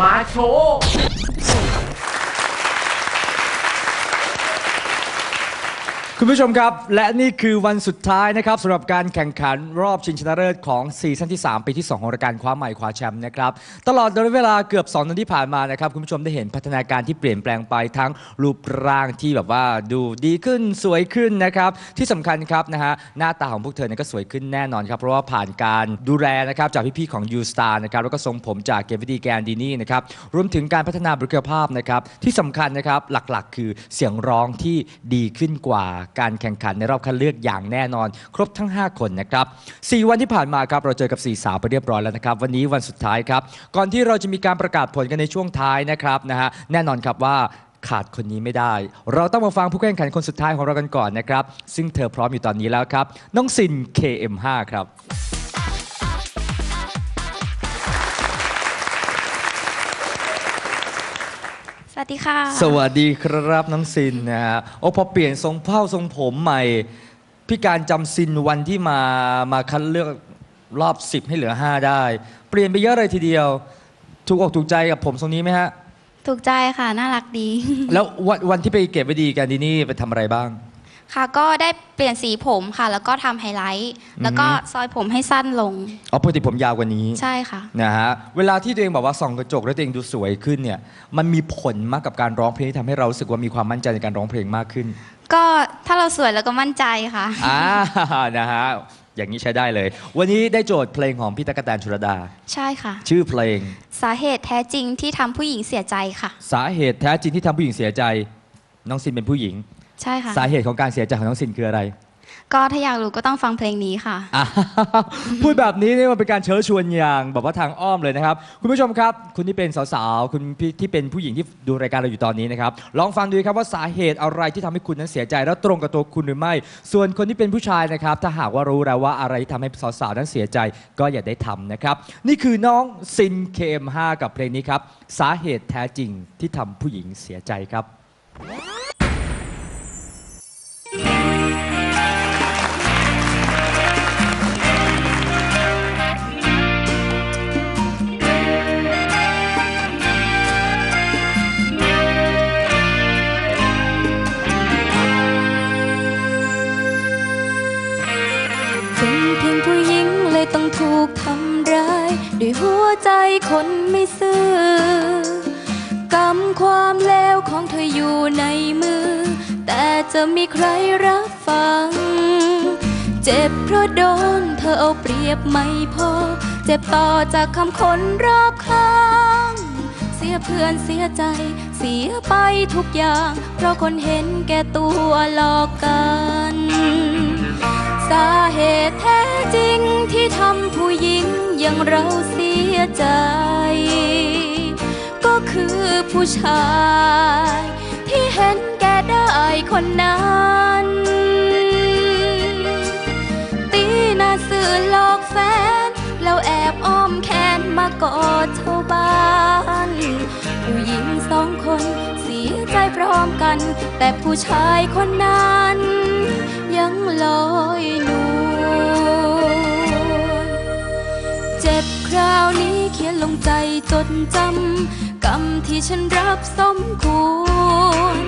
มาโชว์ คุณผู้ชมครับ และนี่คือวันสุดท้ายนะครับสำหรับการแข่งขันรอบชิงชนะเลิศของซีซั่นที่ 3 ปีที่ 2 ของรายการคว้าใหม่คว้าแชมป์นะครับตลอดระยะเวลาเกือบ2เดือนที่ผ่านมานะครับคุณผู้ชมได้เห็นพัฒนาการที่เปลี่ยนแปลงไปทั้งรูปร่างที่แบบว่าดูดีขึ้นสวยขึ้นนะครับที่สำคัญครับนะฮะหน้าตาของพวกเธอเนี่ยก็สวยขึ้นแน่นอนครับเพราะว่าผ่านการดูแลนะครับจากพี่ๆของ U Star นะครับแล้วก็ทรงผมจากเกวิดีแกนดีนี่นะครับรวมถึงการพัฒนาบุคลิกภาพนะครับที่สำคัญนะครับหลักๆ คือเสียงร้องที่ดีขึ้นกว่าการแข่งขันในรอบคัดเลือกอย่างแน่นอน ครบทั้ง 5 คนนะครับ4วันที่ผ่านมาครับเราเจอกับ4สาวไปเรียบร้อยแล้วนะครับ วันนี้วันสุดท้ายครับ ก่อนที่เราจะมีการประกาศผลกันในช่วงท้ายนะครับนะฮะแน่นอนครับว่าขาดคนนี้ไม่ได้ เราต้องมาฟังผู้แข่งขันคนสุดท้ายของเรากันก่อนนะครับ ซึ่งเธอพร้อมอยู่ตอนนี้แล้วครับ น้องซิน KM5 ครับ วัสดีค่ะ สวัสดีครับน้องซินนะฮะโอ้พอเปลี่ยนทรงเผ้าทรงผมใหม่ พี่การจำซินวันที่มามาคัดเลือกรอบ 10 ให้เหลือ 5 ได้ เปลี่ยนไปเยอะเลยทีเดียว ถูกอกถูกใจกับผมทรงนี้ไหมฮะ ถูกใจค่ะ น่ารักดี แล้ววันวันที่ไปเก็บไว้ดีกันดีนี่ไปทำอะไรบ้าง ค่ะก็ได้เปลี่ยนสีผมค่ะ แล้วก็ทำไฮไลท์แล้วก็ซอยผมให้สั้นลงอ๋อปกติผมยาวกว่านี้ใช่ค่ะนะฮะเวลาที่ตัวเองบอกว่าส่องกระจกแล้วตัวเองดูสวยขึ้นเนี่ยมันมีผลมากกับการร้องเพลงที่ทำให้เรารู้สึกว่ามีความมั่นใจในการร้องเพลงมากขึ้น ก็ถ้าเราสวยแล้วก็มั่นใจค่ะอ่านะฮะอย่างนี้ใช้ได้เลย วันนี้ได้โจทย์เพลงของพี่ตะกกะแตนชุรดา ใช่ค่ะ ชื่อเพลง สาเหตุแท้จริงที่ทำผู้หญิงเสียใจค่ะ สาเหตุแท้จริงที่ทำผู้หญิงเสียใจ น้องซินเป็นผู้หญิง ใช่ค่ะ สาเหตุของการเสียใจของน้องซินคืออะไรก็ถ้าอยากรู้ก็ต้องฟังเพลงนี้ค่ะ อ่าพูดแบบนี้เนี่ยมันเป็นการเชิญชวนอย่างแบบว่าทางอ้อมเลยนะครับ คุณผู้ชมครับ คุณที่เป็นสาวๆ คุณพี่ที่เป็นผู้หญิงที่ดูรายการเราอยู่ตอนนี้นะครับ ลองฟังดูครับว่าสาเหตุอะไรที่ทำให้คุณนั้นเสียใจ แล้วตรงกับตัวคุณหรือไม่ ส่วนคนที่เป็นผู้ชายนะครับ ถ้าหากว่ารู้แล้วว่าอะไรที่ทำให้สาวๆ นั้นเสียใจก็อย่าได้ทำนะครับ นี่คือน้องซิน KM5 กับเพลงนี้ครับ สาเหตุแท้จริงที่ทำผู้หญิงเสียใจครับ ถูกทำร้าย ด้วยหัวใจคนไม่ซื่อกรรมความเลวของเธออยู่ในมือ แต่จะมีใครรับฟัง เจ็บเพราะโดนเธอเอาเปรียบไม่พอ เจ็บต่อจากคำคนรอบข้าง เสียเพื่อนเสียใจ เสียไปทุกอย่าง เพราะคนเห็นแก่ตัวหลอกกัน สาเหตุแท้ ที่ทำผู้หญิงอย่างเราเสียใจ ก็คือผู้ชาย ที่เห็นแก่ได้คนนั้น ตีหน้าสื่อหลอกแฟน แล้วแอบอ้อมแขนมากอดชาวบ้านผู้หญิงสองคนเสียใจพร้อมกัน แต่ผู้ชายคนนั้น ยังลอยนวล งใจจดจำกรรมที่ฉันรับสมควร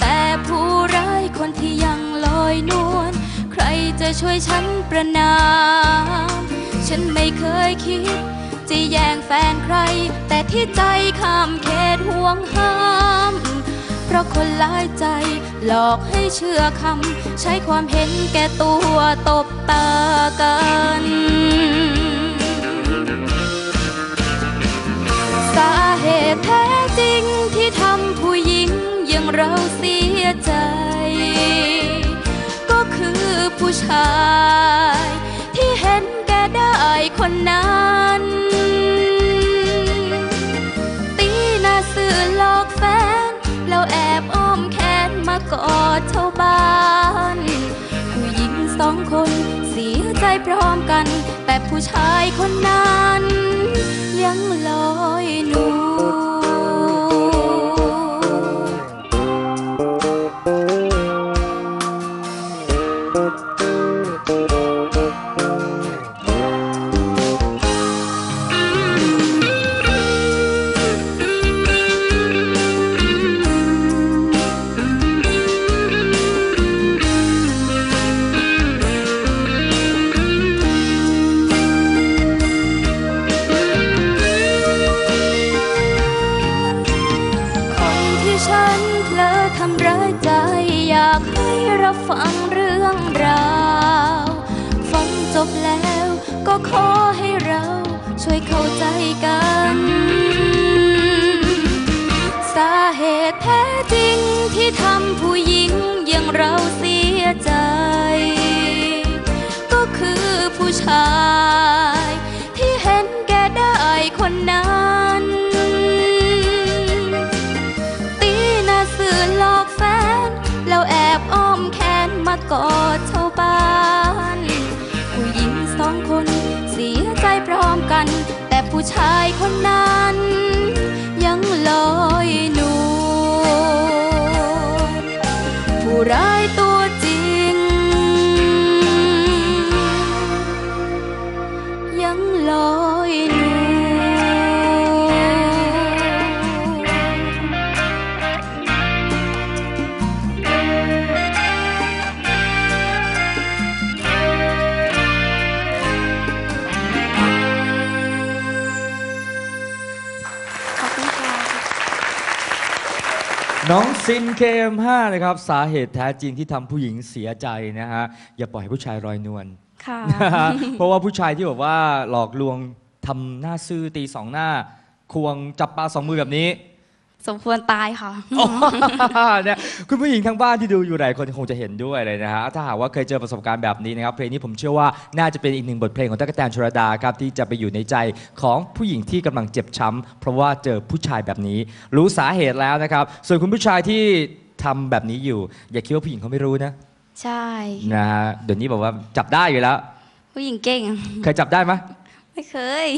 แต่ผู้ร้ายคนที่ยังลอยนวลใครจะช่วยฉันประนาม ฉันไม่เคยคิด จะแย่งแฟนใคร แต่ที่ใจข้ามเขตห่วงห้ามเพราะคนหลายใจหลอกให้เชื่อคำ ใช้ความเห็นแก่ตัวตบตากันายที่เห็นแกได้คนนั้น ตีหน้าสื่อหลอกแฟน แล้วแอบอ้อมแขนมากอดชาวบ้าน ผู้หญิงสองคนเสียใจพร้อมกัน แต่ผู้ชายคนนั้น ฟังเรื่องราวฟังจบแล้วก็ขอให้เราช่วยเข้าใจกัน น้องซินเคม5นะครับ สาเหตุแท้จริงที่ทำผู้หญิงเสียใจนะฮะ อย่าปล่อยให้ผู้ชายลอยนวล ค่ะเพราะว่าผู้ชายที่แบบว่าหลอกลวงทำหน้าซื่อตีสองหน้า ควงจับปลาสองมือแบบนี้ สมควรตายค่ะเนี่ยคุณผู้หญิงทางบ้านที่ดูอยู่หลายคนคงจะเห็นด้วยเลยนะฮะถ้าหากว่าเคยเจอประสบการณ์แบบนี้นะครับเพลงนี้ผมเชื่อว่าน่าจะเป็นอีกหนึ่งบทเพลงของตั๊กแตนชลดาครับที่จะไปอยู่ในใจของผู้หญิงที่กำลังเจ็บช้ำเพราะว่าเจอผู้ชายแบบนี้ รู้สาเหตุแล้วนะครับ ส่วนคุณผู้ชายที่ทำแบบนี้อยู่ อย่าคิดว่าผู้หญิงเขาไม่รู้นะใช่ นะฮะเดี๋ยวนี้บอกว่าจับได้อยู่แล้วผู้หญิงเก่ง เคยจับได้ไหมไม่เคย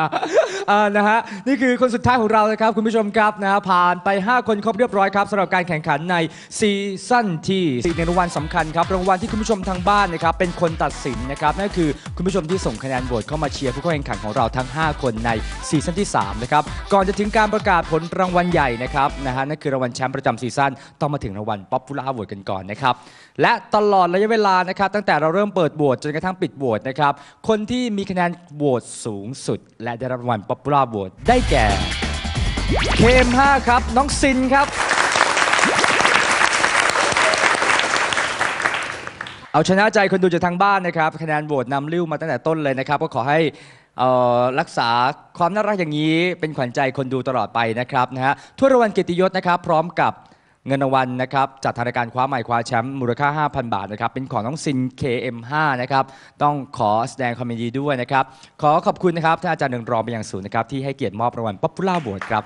อ่า นะฮะนี่คือคนสุดท้ายของเรานะครับคุณผู้ชมครับนะฮะผ่านไป 5 คนครบเรียบร้อยครับสำหรับการแข่งขันในซีซั่นที่สี่ในรางวัลสำคัญครับรางวัลที่คุณผู้ชมทางบ้านนะครับเป็นคนตัดสินนะครับนั่นคือคุณผู้ชมที่ส่งคะแนนโหวตเข้ามาเชียร์ผู้เข้าแข่งขันของเราทั้ง 5 คนในซีซั่นที่3นะครับก่อนจะถึงการประกาศผลรางวัลใหญ่นะครับนะฮะนั่นคือรางวัลแชมป์ประจำซีซั่นต้องมาถึงรางวัลป๊อปปูล่าโหวตกันก่อนนะครับและตลอดระยะเวลานะครับตั้งแต่เราเริ่มเปิดโหวตจนกระทั่งปิดโหวตนะครับคนที่มีคะแนนโหวตสูงสุด และได้รับรางวัลป๊อปปูล่าโหวตได้แก่ เคม5ครับ น้องซินครับ เอาชนะใจคนดูจากทางบ้านนะครับ คะแนนโหวตนำริ้วมาตั้งแต่ต้นเลยนะครับ ก็ขอให้เอ่อรักษาความน่ารักอย่างนี้เป็นขวัญใจคนดูตลอดไปนะครับนะฮะถ้วยรางวัลเกียรติยศนะครับ พร้อมกับ เงินรางวัลนะครับจัดทางรายการคว้าใหม่คว้าแชมป์มูลค่า 5,000 บาทนะครับเป็นของน้องซิน KM5 นะครับต้องขอแสดงความยินดีด้วยนะครับขอขอบคุณนะครับท่านอาจารย์หนึ่งรองเป็นอย่างสูงนะครับที่ให้เกียรติมอบรางวัลป๊อปปูล่าบวชครับ